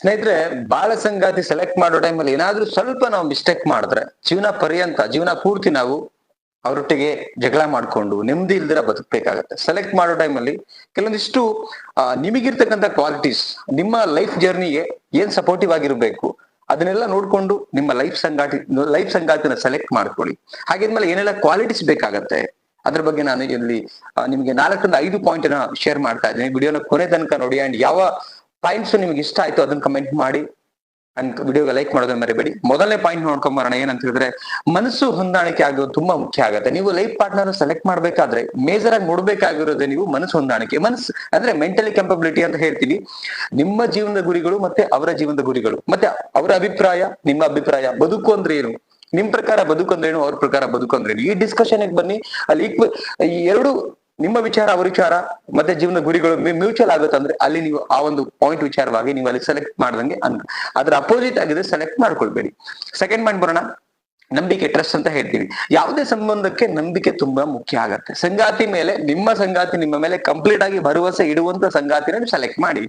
ಸ್ನೇಹಿತರೆ ಬಾಳ ಸಂಗಾತಿ ಸೆಲೆಕ್ಟ್ ಮಾಡೋ ಟೈಮಲ್ಲಿ ಏನಾದ್ರೂ ಸ್ವಲ್ಪ ನಾವು ಮಿಸ್ಟೇಕ್ ಮಾಡಿದ್ರೆ, ಜೀವನ ಪರ್ಯಂತ, ಜೀವನ ಪೂರ್ತಿ ನಾವು ಅವರೊಟ್ಟಿಗೆ ಜಗಳ ಮಾಡ್ಕೊಂಡು ನೆಮ್ಮದಿ ಇಲ್ದಿರ ಬದುಕಬೇಕಾಗತ್ತೆ. ಸೆಲೆಕ್ಟ್ ಮಾಡೋ ಟೈಮಲ್ಲಿ ಕೆಲವೊಂದಿಷ್ಟು ನಿಮಗಿರ್ತಕ್ಕಂಥ ಕ್ವಾಲಿಟೀಸ್ ನಿಮ್ಮ ಲೈಫ್ ಜರ್ನಿಗೆ ಏನ್ ಸಪೋರ್ಟಿವ್ ಆಗಿರ್ಬೇಕು, ಅದನ್ನೆಲ್ಲ ನೋಡ್ಕೊಂಡು ನಿಮ್ಮ ಲೈಫ್ ಸಂಗಾತಿ ಲೈಫ್ ಸಂಗಾತಿನ ಸೆಲೆಕ್ಟ್ ಮಾಡ್ಕೊಳ್ಳಿ. ಹಾಗಿದ್ಮೇಲೆ ಏನೆಲ್ಲ ಕ್ವಾಲಿಟೀಸ್ ಬೇಕಾಗತ್ತೆ, ಅದ್ರ ಬಗ್ಗೆ ನಾನು ಇಲ್ಲಿ ನಿಮಗೆ ನಾಲ್ಕರಿಂದ ಐದು ಪಾಯಿಂಟ್ ಶೇರ್ ಮಾಡ್ತಾ ಇದ್ದೀನಿ. ವಿಡಿಯೋನ ಕೊನೆ ತನಕ ನೋಡಿ ಅಂಡ್ ಯಾವ ಪಾಯಿಂಟ್ಸ್ ನಿಮ್ಗೆ ಇಷ್ಟ ಆಯ್ತು ಅದನ್ನ ಕಮೆಂಟ್ ಮಾಡಿ ಅಂಡ್ ವಿಡಿಯೋಗೆ ಲೈಕ್ ಮಾಡೋದನ್ನ ಮರಿಬೇಡಿ. ಮೊದಲನೇ ಪಾಯಿಂಟ್ ನೋಡ್ಕೊಂಡ್ ಬರೋಣ ಏನಂತ ಹೇಳಿದ್ರೆ ಮನಸ್ಸು ಹೊಂದಾಣಿಕೆ ಆಗೋದು ತುಂಬಾ ಮುಖ್ಯ ಆಗುತ್ತೆ. ನೀವು ಲೈಫ್ ಪಾರ್ಟ್ನರ್ ಸೆಲೆಕ್ಟ್ ಮಾಡ್ಬೇಕಾದ್ರೆ ಮೇಜರ್ ಆಗಿ ನೋಡ್ಬೇಕಾಗಿರೋದೇ ನೀವು ಮನಸ್ಸು ಹೊಂದಾಣಿಕೆ. ಮನಸ್ಸು ಅಂದ್ರೆ ಮೆಂಟಲಿ ಕೆಂಪಬಿಲಿಟಿ ಅಂತ ಹೇಳ್ತೀವಿ. ನಿಮ್ಮ ಜೀವನದ ಗುರಿಗಳು ಮತ್ತೆ ಅವರ ಜೀವನದ ಗುರಿಗಳು. ಮತ್ತೆ ಅವರ ಅಭಿಪ್ರಾಯ, ನಿಮ್ಮ ಅಭಿಪ್ರಾಯ, ಬದುಕು ಅಂದ್ರೆ ಏನು? ನಿಮ್ ಪ್ರಕಾರ ಬದುಕು ಅಂದ್ರೆ ಏನು? ಅವ್ರ ಪ್ರಕಾರ ಬದುಕು ಅಂದ್ರೆ ಏನು? ಈ ಡಿಸ್ಕಷನ್ ಬನ್ನಿ. ಅಲ್ಲಿ ಎರಡು ನಿಮ್ಮ ವಿಚಾರ, ಅವ್ರ ವಿಚಾರ, ಮತ್ತೆ ಜೀವನ ಗುರಿಗಳು ಮ್ಯೂಚುವಲ್ ಆಗುತ್ತೆ ಅಂದ್ರೆ ಅಲ್ಲಿ ನೀವು ಆ ಒಂದು ಪಾಯಿಂಟ್ ವಿಚಾರವಾಗಿ ನೀವು ಅಲ್ಲಿ ಸೆಲೆಕ್ಟ್ ಮಾಡ್ದಂಗೆ ಅನ್, ಅದ್ರ ಅಪೋಸಿಟ್ ಆಗಿದ್ರೆ ಸೆಲೆಕ್ಟ್ ಮಾಡ್ಕೊಳ್ಬೇಡಿ. ಸೆಕೆಂಡ್ ಪಾಯಿಂಟ್ ಬರೋಣ. ನಂಬಿಕೆ ಟ್ರಸ್ಟ್ ಅಂತ ಹೇಳ್ತೀವಿ. ಯಾವುದೇ ಸಂಬಂಧಕ್ಕೆ ನಂಬಿಕೆ ತುಂಬಾ ಮುಖ್ಯ ಆಗತ್ತೆ. ಸಂಗಾತಿ ಮೇಲೆ, ನಿಮ್ಮ ಸಂಗಾತಿ ನಿಮ್ಮ ಮೇಲೆ ಕಂಪ್ಲೀಟ್ ಆಗಿ ಭರವಸೆ ಇಡುವಂತ ಸಂಗಾತಿನ ಸೆಲೆಕ್ಟ್ ಮಾಡಿ.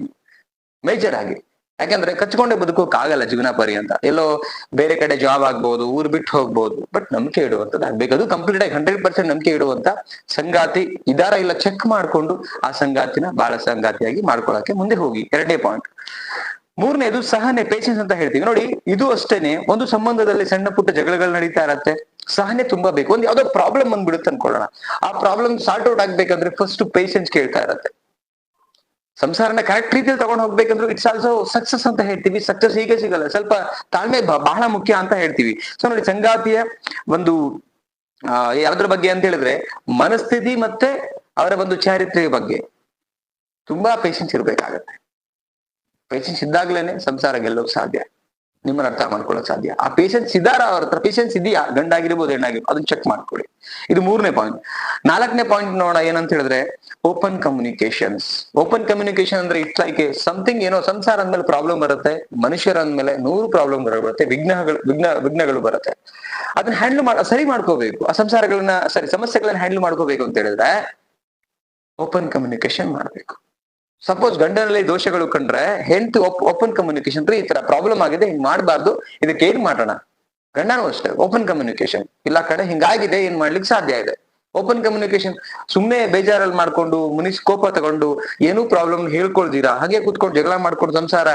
ಮೇಜರ್ ಆಗಿ. ಯಾಕಂದ್ರೆ ಕಚ್ಕೊಂಡೆ ಬದುಕೋಕ್ ಆಗಲ್ಲ ಜೀವನ ಪರ್ಯಂತ. ಎಲ್ಲೋ ಬೇರೆ ಕಡೆ ಜಾಬ್ ಆಗ್ಬಹುದು ಊರ್ ಬಿಟ್ಟು ಹೋಗ್ಬಹುದು ಬಟ್ ನಂಬಿಕೆ ಇಡುವಂತದ್ದು ಆಗ್ಬೇಕು. ಅದು ಕಂಪ್ಲೀಟ್ ಆಗಿ ಹಂಡ್ರೆಡ್ ಪರ್ಸೆಂಟ್ ನಂಬಿಕೆ ಇಡುವಂತ ಸಂಗಾತಿ ಇದಾರ ಇಲ್ಲ ಚೆಕ್ ಮಾಡ್ಕೊಂಡು ಆ ಸಂಗಾತಿನ ಬಾಳ ಸಂಗಾತಿಯಾಗಿ ಮಾಡ್ಕೊಳಕ್ಕೆ ಮುಂದೆ ಹೋಗಿ. ಎರಡನೇ ಪಾಯಿಂಟ್ ಮೂರನೇದು ಸಹನೆ ಪೇಷನ್ಸ್ ಅಂತ ಹೇಳ್ತೀವಿ. ನೋಡಿ, ಇದು ಅಷ್ಟೇನೆ. ಒಂದು ಸಂಬಂಧದಲ್ಲಿ ಸಣ್ಣ ಪುಟ್ಟ ಜಗಳಗಳು ನಡೀತಾ ಇರತ್ತೆ. ಸಹನೆ ತುಂಬಾ ಬೇಕು ಒಂದು ಯಾವ್ದೋ ಪ್ರಾಬ್ಲಮ್ ಬಂದ್ಬಿಡುತ್ತೆ ಅನ್ಕೊಳ್ಳೋಣ. ಆ ಪ್ರಾಬ್ಲಮ್ ಸಾರ್ಟ್ ಔಟ್ ಆಗ್ಬೇಕಂದ್ರೆ ಫಸ್ಟ್ ಪೇಷನ್ಸ್ ಕೇಳ್ತಾ ಇರತ್ತೆ. ಸಂಸಾರನ ಕರೆಕ್ಟ್ ರೀತಿಯಲ್ಲಿ ತಗೊಂಡು ಹೋಗ್ಬೇಕಂದ್ರೆ ಇಟ್ಸ್ ಆಲ್ಸೋ ಸಕ್ಸಸ್ ಅಂತ ಹೇಳ್ತೀವಿ. ಸಕ್ಸಸ್ ಹೀಗೆ ಸಿಗಲ್ಲ. ಸ್ವಲ್ಪ ತಾಳ್ಮೆ ಬಹಳ ಮುಖ್ಯ ಅಂತ ಹೇಳ್ತೀವಿ. ಸೊ ನೋಡಿ, ಸಂಗಾತಿಯ ಒಂದು ಯಾವ್ದ್ರ ಬಗ್ಗೆ ಅಂತ ಹೇಳಿದ್ರೆ ಮನಸ್ಥಿತಿ ಮತ್ತೆ ಅವರ ಒಂದು ಚಾರಿತ್ರೆಯ ಬಗ್ಗೆ. ತುಂಬಾ ಪೇಷನ್ಸ್ ಇರ್ಬೇಕಾಗತ್ತೆ. ಪೇಷನ್ಸ್ ಇದ್ದಾಗ್ಲೇನೆ ಸಂಸಾರ ಗೆಲ್ಲೋಕ್ ಸಾಧ್ಯ. ನಿಮ್ಮನ್ನ ಅರ್ಥ ಮಾಡ್ಕೊಳ್ಳೋಕೆ ಸಾಧ್ಯ. ಆ ಪೇಷನ್ಸ್ ಇದ್ದಾರ ಅವ್ರ ಹತ್ರ? ಪೇಷನ್ಸ್ ಇದೆಯಾ ಗಂಡಾಗಿರ್ಬೋದು, ಹೆಣ್ಣಾಗಿರ್ಬೋದು, ಅದನ್ನ ಚೆಕ್ ಮಾಡ್ಕೊಳ್ಳಿ. ಇದು ಮೂರನೇ ಪಾಯಿಂಟ್ ನಾಲ್ಕನೇ ಪಾಯಿಂಟ್ ನೋಡ ಏನಂತ ಹೇಳಿದ್ರೆ ಓಪನ್ ಕಮ್ಯುನಿಕೇಶನ್ಸ್ ಓಪನ್ ಕಮ್ಯುನಿಕೇಶನ್ ಅಂದ್ರೆ ಇಟ್ಸ್ ಲೈಕ್ ಸಮಥಿಂಗ್ ಏನೋ ಸಂಸಾರ ಅಂದ್ಮೇಲೆ ಪ್ರಾಬ್ಲಮ್ ಬರುತ್ತೆ, ಮನುಷ್ಯರ ಅಂದ್ಮೇಲೆ ನೂರು ಪ್ರಾಬ್ಲಮ್ ಬರುತ್ತೆ, ವಿಘ್ನಗಳು, ವಿಘ್ನ, ವಿಘ್ನಗಳು ಬರುತ್ತೆ. ಅದನ್ನ ಹ್ಯಾಂಡಲ್ ಮಾಡ, ಸರಿ ಮಾಡ್ಕೋಬೇಕು. ಆ ಸಂಸಾರಗಳನ್ನ ಸರಿ ಸಮಸ್ಯೆಗಳನ್ನ ಹ್ಯಾಂಡಲ್ ಮಾಡ್ಕೋಬೇಕು ಅಂತ ಹೇಳಿದ್ರೆ ಓಪನ್ ಕಮ್ಯುನಿಕೇಶನ್ ಮಾಡ್ಬೇಕು. ಸಪೋಸ್ ಗಂಡನಲ್ಲಿ ದೋಷಗಳು ಕಂಡ್ರೆ ಹೆಂಡತಿ ಓಪನ್ ಕಮ್ಯುನಿಕೇಶನ್ ಈ ತರ ಪ್ರಾಬ್ಲಮ್ ಆಗಿದೆ, ಹಿಂಗ್ ಮಾಡಬಾರ್ದು, ಇದಕ್ಕೆ ಏನ್ ಮಾಡೋಣ? ಗಂಡನೂ ಅಷ್ಟೇ ಓಪನ್ ಕಮ್ಯುನಿಕೇಶನ್ ಇಲ್ಲ ಕಡೆ ಹಿಂಗಾಗಿದೆ, ಏನ್ ಮಾಡ್ಲಿಕ್ಕೆ ಸಾಧ್ಯ ಇದೆ? ಓಪನ್ ಕಮ್ಯುನಿಕೇಶನ್ ಸುಮ್ಮನೆ ಬೇಜಾರಲ್ಲಿ ಮಾಡ್ಕೊಂಡು, ಮುನಿಸ್, ಕೋಪ ತಗೊಂಡು, ಏನೂ ಪ್ರಾಬ್ಲಮ್ ಹೇಳ್ಕೊಳ್ದಿರಾ? ಹಾಗೆ ಕುತ್ಕೊಂಡು ಜಗಳ ಮಾಡ್ಕೊಂಡು ಸಂಸಾರ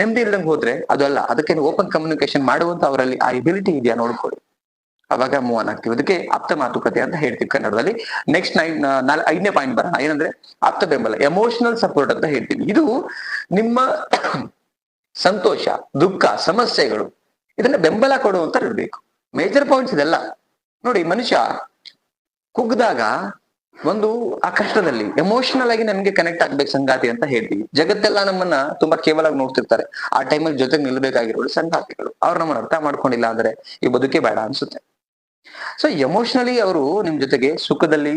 ನೆಮ್ಮದಿ ಇಲ್ದಂಗೆ ಹೋದ್ರೆ ಅದಲ್ಲ ಅದಕ್ಕೆ ಓಪನ್ ಕಮ್ಯುನಿಕೇಶನ್ ಮಾಡುವಂತ ಅವರಲ್ಲಿ ಆ ಎಬಿಲಿಟಿ ಇದೆಯಾ ನೋಡ್ಕೊಳ್ಳಿ. ಅವಾಗ ಮೂವ್ ಆನ್ ಆಗ್ತೀವಿ ಅದಕ್ಕೆ ಆಪ್ತ ಮಾತುಕತೆ ಅಂತ ಹೇಳ್ತೀವಿ ಕನ್ನಡದಲ್ಲಿ. ನೆಕ್ಸ್ಟ್ ನೈನ್ ನಾಲ್, ಐದನೇ ಪಾಯಿಂಟ್ ಬರೋಣ. ಏನಂದ್ರೆ ಆಪ್ತ ಬೆಂಬಲ ಎಮೋಷನಲ್ ಸಪೋರ್ಟ್ ಅಂತ ಹೇಳ್ತೀವಿ. ಇದು ನಿಮ್ಮ ಸಂತೋಷ, ದುಃಖ, ಸಮಸ್ಯೆಗಳು, ಇದನ್ನ ಬೆಂಬಲ ಕೊಡುವಂತ ಇರಬೇಕು ಮೇಜರ್ ಪಾಯಿಂಟ್ಸ್ ಇದೆಲ್ಲ. ನೋಡಿ, ಮನುಷ್ಯ ಕುಗ್ದಾಗ ಒಂದು, ಆ ಕಷ್ಟದಲ್ಲಿ ಎಮೋಷನಲ್ ಆಗಿ ನಮ್ಗೆ ಕನೆಕ್ಟ್ ಆಗ್ಬೇಕು ಸಂಗಾತಿ ಅಂತ ಹೇಳ್ತೀವಿ. ಜಗತ್ತೆಲ್ಲ ನಮ್ಮನ್ನ ತುಂಬಾ ಕೇವಲ ನೋಡ್ತಿರ್ತಾರೆ. ಆ ಟೈಮಲ್ಲಿ ಜೊತೆಗೆ ನಿಲ್ಬೇಕಾಗಿರೋ ಸಂಗಾತಿಗಳು. ಅವ್ರು ನಮ್ಮನ್ನ ಅರ್ಥ ಮಾಡ್ಕೊಂಡಿಲ್ಲ ಅಂದ್ರೆ ಈ ಬದುಕೇ ಬೇಡ ಅನ್ಸುತ್ತೆ. ಸೊ ಎಮೋಷನಲಿ ಅವರು ನಿಮ್ ಜೊತೆಗೆ ಸುಖದಲ್ಲಿ,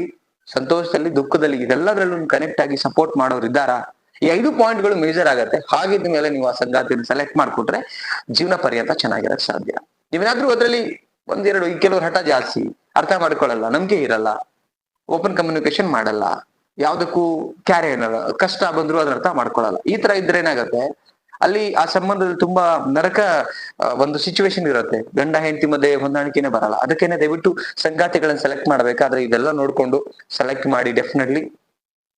ಸಂತೋಷದಲ್ಲಿ, ದುಃಖದಲ್ಲಿ ಇದೆಲ್ಲದರಲ್ಲೂ ಕನೆಕ್ಟ್ ಆಗಿ ಸಪೋರ್ಟ್ ಮಾಡೋರು ಇದ್ದಾರಾ? ಈ ಐದು ಪಾಯಿಂಟ್ಗಳು ಮೇಜರ್ ಆಗತ್ತೆ. ಹಾಗಿದ್ದ ಮೇಲೆ ನೀವು ಆ ಸಂಗಾತಿಯನ್ನು ಸೆಲೆಕ್ಟ್ ಮಾಡ್ಕೊಟ್ರೆ ಜೀವನ ಪರ್ಯಂತ ಚೆನ್ನಾಗಿರಕ್ ಸಾಧ್ಯ. ನೀವೇನಾದ್ರೂ ಅದರಲ್ಲಿ ಒಂದೆರಡು, ಈ ಕೆಲವರು ಹಠ ಜಾಸ್ತಿ, ಅರ್ಥ ಮಾಡ್ಕೊಳ್ಳಲ್ಲ, ನಂಬಿಕೆ ಇರಲ್ಲ ಓಪನ್ ಕಮ್ಯುನಿಕೇಶನ್ ಮಾಡಲ್ಲ, ಯಾವ್ದಕ್ಕೂ ಕ್ಯಾರೆ ಏನಲ್ಲ ಕಷ್ಟ ಬಂದ್ರು ಅದನ್ನ ಅರ್ಥ ಮಾಡ್ಕೊಳ್ಳಲ್ಲ. ಈ ತರ ಇದ್ರೆ ಏನಾಗತ್ತೆ? ಅಲ್ಲಿ ಆ ಸಂಬಂಧದಲ್ಲಿ ತುಂಬಾ ನರಕ ಒಂದು ಸಿಚುವೇಶನ್ ಇರುತ್ತೆ. ಗಂಡ, ಹೆಂಡತಿ ಮಧ್ಯೆ ಹೊಂದಾಣಿಕೆನೆ ಬರಲ್ಲ. ಅದಕ್ಕೇನೆ ದಯವಿಟ್ಟು ಸಂಗಾತಿಗಳನ್ನ ಸೆಲೆಕ್ಟ್ ಮಾಡ್ಬೇಕಾದ್ರೆ ಇದೆಲ್ಲ ನೋಡ್ಕೊಂಡು ಸೆಲೆಕ್ಟ್ ಮಾಡಿ ಡೆಫಿನೆಟ್ಲಿ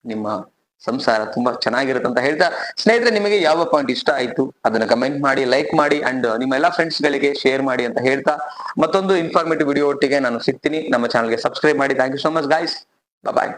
ನಿಮ್ಮ ಸಂಸಾರ ತುಂಬಾ ಚೆನ್ನಾಗಿರುತ್ತೆ ಅಂತ ಹೇಳ್ತಾ, ಸ್ನೇಹಿತರೆ, ನಿಮಗೆ ಯಾವ ಪಾಯಿಂಟ್ ಇಷ್ಟ ಆಯ್ತು? ಅದನ್ನ ಕಮೆಂಟ್ ಮಾಡಿ ಲೈಕ್ ಮಾಡಿ ಅಂಡ್ ನಿಮ್ಮ ಎಲ್ಲಾ ಫ್ರೆಂಡ್ಸ್ ಗಳಿಗೆ ಶೇರ್ ಮಾಡಿ ಅಂತ ಹೇಳ್ತಾ, ಮತ್ತೊಂದು ಇನ್ಫಾರ್ಮೇಟಿವ್ ವಿಡಿಯೋ ಒಟ್ಟಿಗೆ ನಾನು ಸಿಗ್ತೀನಿ. ನಮ್ಮ ಚಾನಲ್ಗೆ ಸಬ್ಸ್ಕ್ರೈಬ್ ಮಾಡಿ. Thank you so much guys bye